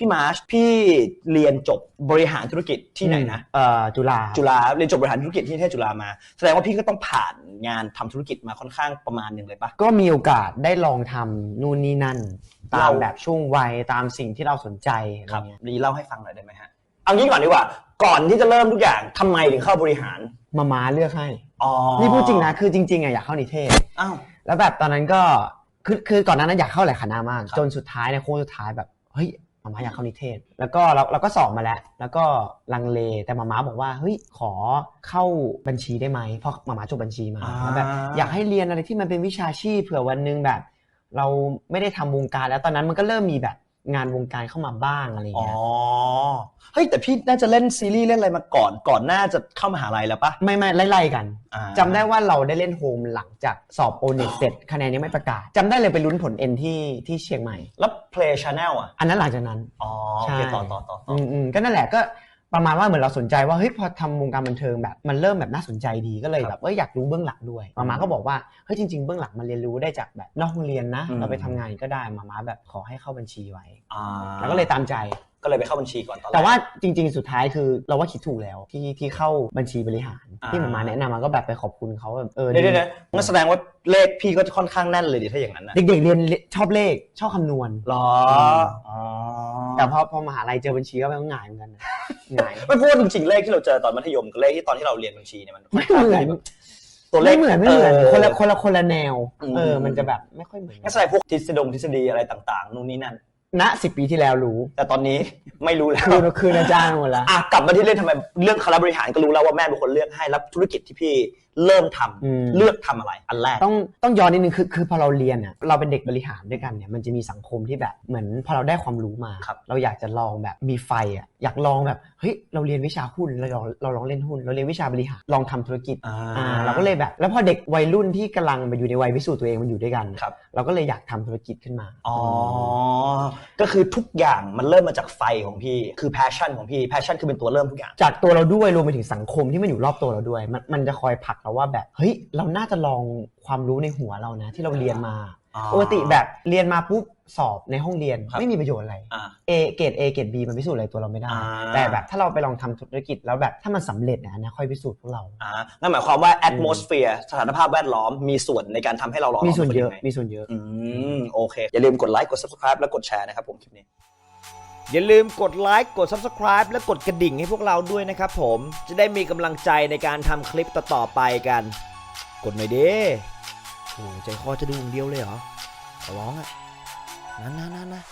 พี่มาร์ชพี่เรียนจบบริหารธุรกิจที่ไหนนะเอ่อจุฬาจุฬาเรียนจบบริหารธุรกิจที่เทศจุฬามาแสดงว่าพี่ก็ต้องผ่านงานทำธุรกิจมาค่อนข้างประมาณหนึ่งเลยปะก็มีโอกาสได้ลองทำนู่นนี่นั่น ตามเราแบบช่วงวัยตามสิ่งที่เราสนใจอะไรครับเงี้ยรีเล่าให้ฟังหน่อยได้ไหมฮะเอางี้ก่อนดีกว่า ก่อนที่จะเริ่มทุกอย่างทำไมถึงเข้าบริหารมาม้าเลือกให้อ๋อนี่พูดจริงนะคือจริงๆอะอยากเข้านิเทศอ้าวแล้วแบบตอนนั้นก็คือคือก่อนหน้านั้นอยากเข้าหลายคณะมากครับจนสุดท้ายในยโค้งสุดท้ายแบบเฮ้ย มาม้าอยากเข้านิเทศ แล้วก็เราเราก็สอบมาแล้ว แล้วก็ลังเลแต่มาม้าบอกว่าเฮ้ยขอเข้าบัญชีได้ไหมเพราะมาม้าจบบัญชีมาแล้วแบบอยากให้เรียนอะไรที่มันเป็นวิชาชีพเผื่อวันหนึงแบบ เราไม่ได้ทำวงการแล้วตอนนั้นมันก็เริ่มมีแบบ งานวงการเข้ามาบ้างอะไรอ๋อเงี้ยเฮ้ยแต่พี่น่าจะเล่นซีรีส์เล่นอะไรมาก่อนก่อนหน้าจะเข้ามหาลัยแล้วปะไม่ไม่ไล่ๆกันอ่าจำได้ว่าเราได้เล่นโฮมหลังจากสอบโอเน็ตเสร็จคะแนนยังไม่ประกาศจำได้เลยไปลุ้นผลเอ็นที่ที่เชียงใหม่ แล้ว Play Channel อะอันนั้นหลังจากนั้นอ๋อโอเคใช่ต่อต่อต่อต่ออือมอืมก็นั่นแหละก็ ประมาณว่าเหมือนเราสนใจว่าเฮ้ยพอทำวงการบันเทิงแบบมันเริ่มแบบน่าสนใจดีก็เลยแบบเอ้ยอยากรู้เบื้องหลังด้วยมาม่าก็บอกว่าเฮ้ยจริง ๆ เบื้องหลังมันเรียนรู้ได้จากแบบนอกโรงเรียนนะ เราไปทำงานก็ได้มาม่าแบบขอให้เข้าบัญชีไว้ อ่าแล้วก็เลยตามใจ ก็เลยไปเข้าบัญชีก่อนตอนแรก แต่ว่าจริง ๆ สุดท้ายคือเราว่าคิดถูกแล้วที่ที่เข้าบัญชีบริหาร อ่า ที่มาม่าแนะนำมาก็แบบไปขอบคุณเขาแบบเออเดี๋ยวดีเดี๋ยวเดี๋ยวงั้นแสดงว่าเลขพี่ก็ค่อนข้างแน่นเลยดิถ้าอย่างนั้นนะเด็กๆเรียนชอบเลขชอบคำนวณ หรอมอ๋อแต่พอพอมหาลัยเจอบัญชีก็ไม่ต้องหงายเหมือนกันนะ หงายไม่พูดจริงๆเลขที่เราเจอตอนมัธยมกับเลขที่ตอนที่เราเรียนบัญชีเนี่ยมันค่ไม่ข้างเหมือนแบบตัวเลขไม่เหมือนไม่เหมือนออคนละคนละคนละแนวอืมเออมันจะแบบไม่ค่อยเหมือนงั้นแสดงพวกทฤษฎงทฤษฎีอะไรต่าง ๆ นู่นนี่นั่นณสิบปีที่แล้วรู้ แต่ตอนนี้ไม่รู้แล้วคือคืนอาจารย์หมดแล้วอะกลับมาที่เรื่องทำไมเรื่องคณะบริหารก็รู้แล้วว่าแม่เป็นคนเลือกให้แล้วธุรกิจที่พี่ เริ่มทำอืมเลือกทำอะไร อันแรกต้องต้องย้อนนิดนึงคือคือพอเราเรียนอะเราเป็นเด็กบริหารด้วยกันเนี่ยมันจะมีสังคมที่แบบเหมือนพอเราได้ความรู้มาครับเราอยากจะลองแบบมีไฟอะอยากลองแบบเฮ้ยเราเรียนวิชาหุ้นเราลองเราลองเล่นหุ้น เราเรียนวิชาบริหารลองทำธุรกิจอ่าอ่าเราก็เลยแบบ แล้วพอเด็กวัยรุ่นที่กำลังมาอยู่ในวัยพิสูจน์ตัวเองมันอยู่ด้วยกันครับเราก็เลยอยากทำธุรกิจขึ้นมาอ๋อก็คือทุกอย่างมันเริ่มมาจากไฟของพี่คือ passion ของพี่ passion คือเป็นตัวเริ่มทุกอย่างจากตัวเราด้วยรวมไปถึงสังคมที่มันอยู่รอบตัวเราด้วย มันมันจะคอยผลักเราว่าแบบเฮ้ยเราน่าจะลองความรู้ในหัวเรานะ ที่เราเรียนมาอ๋อปกติแบบเรียนมาปุ๊บสอบในห้องเรียนครับไม่มีประโยชน์อะไรอ่า A เกรด A เกรด B มันพิสูจน์อะไรตัวเราไม่ได้อ่าแต่แบบถ้าเราไปลองทำธุรกิจแล้วแบบถ้ามันสำเร็จนะอันนะค่อยพิสูจน์พวกเราอ่านั่นหมายความว่า atmosphere สถานภาพแวดล้อมมีส่วนในการทำให้เราลองมีส่วนเยอะป็นงไงมีส่วนเยอะอืมโอเคอย่าลืมกดไลค์กด subscribe และกดแชร์นะครับผมคลิปนี้ อย่าลืมกดไลค์กด Subscribe และกดกระดิ่งให้พวกเราด้วยนะครับผมจะได้มีกำลังใจในการทำคลิปต่อๆไปกัน กดหน่อยดิโอ้ใจคอจะดูอย่างเดียวเลยเหรอขอร้องอะนะนะนะนะ